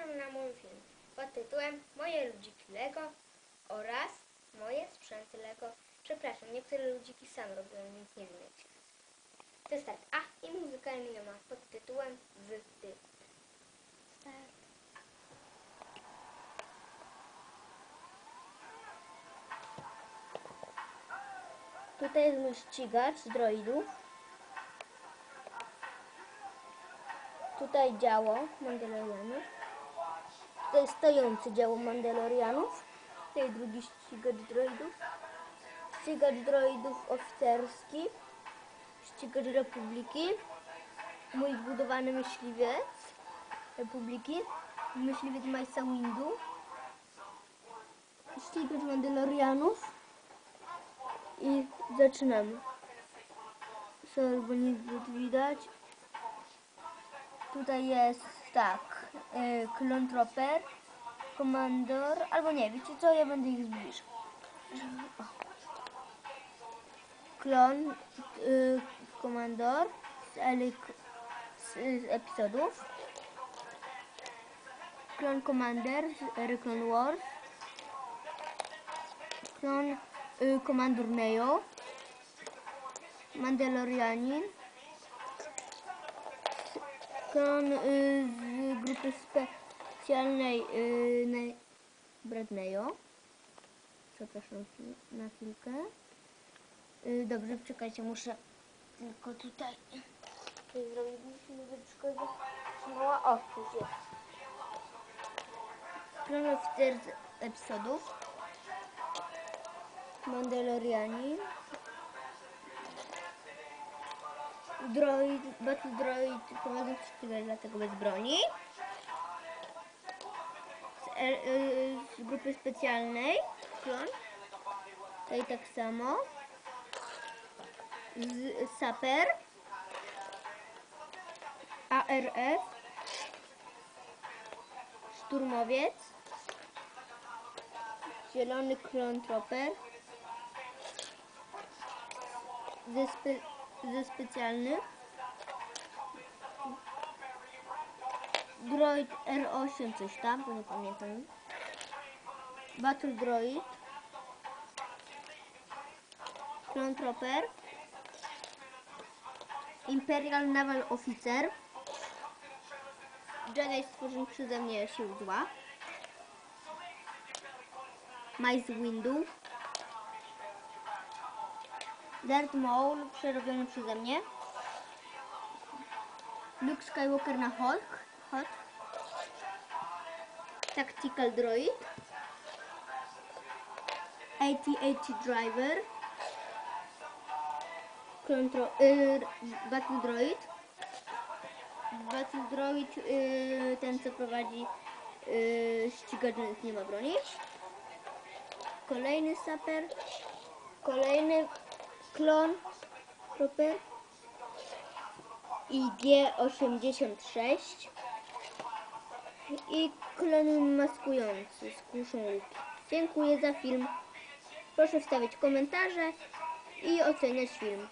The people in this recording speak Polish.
Zapraszam na mój film pod tytułem Moje ludziki Lego oraz moje sprzęty Lego. Przepraszam, niektóre ludziki sam robiłem, więc nie wiem jak się. To jest tak. A, i muzykalny ma pod tytułem Wy, Ty. Start. Tutaj jest mój ścigacz z droidów. Tutaj działo Mandalorianów. Stojący działo Mandalorianów. Tutaj drugi ścigacz droidów. Ścigacz droidów oficerski. Ścigacz Republiki. Mój zbudowany myśliwiec Republiki. Myśliwiec Majsa Windu. Ścigacz Mandalorianów. I zaczynamy. Sorry, bo zbyt widać. Tutaj jest tak, y, Klon Trooper, Komandor, albo nie, wiecie co, ja będę ich zbliżał. Klon, y, Komandor z, Elik, z, z epizodów. Klon Commander z Reclone Wars. Klon y, Komandor Neo. Mandalorianin. Klon y, z specjalnej y, ne. Przepraszam na chwilkę. Y, dobrze, czekajcie, muszę tylko tutaj. Musimy wyczekać. Mała o, już jest. Klon oficer z epizodów. Mandalorianin. Droid, Battle Droid prowadzi ścigać, dlatego bez broni. Y, z grupy specjalnej, klon. Tutaj tak samo. Z Saper. ARF. Szturmowiec. Zielony klon Trooper. Ze, spe, ze specjalnych. Droid R8 coś tam, bo nie pamiętam. Battle Droid. Clone Trooper. Imperial Naval Officer. Jedi stworzony przeze mnie sił zła. Mace Windu. Darth Maul przerobiony przeze mnie. Luke Skywalker na Hulk. Hot. Tactical Droid. AT-AT Driver. Kontro y, Battle Droid. Battle Droid, y, ten co prowadzi y, ścigacz, nie ma broni. Kolejny saper. Kolejny klon Trooper i G86 i klon maskujący z kuszą łuki. Dziękuję za film. Proszę wstawić komentarze i oceniać film.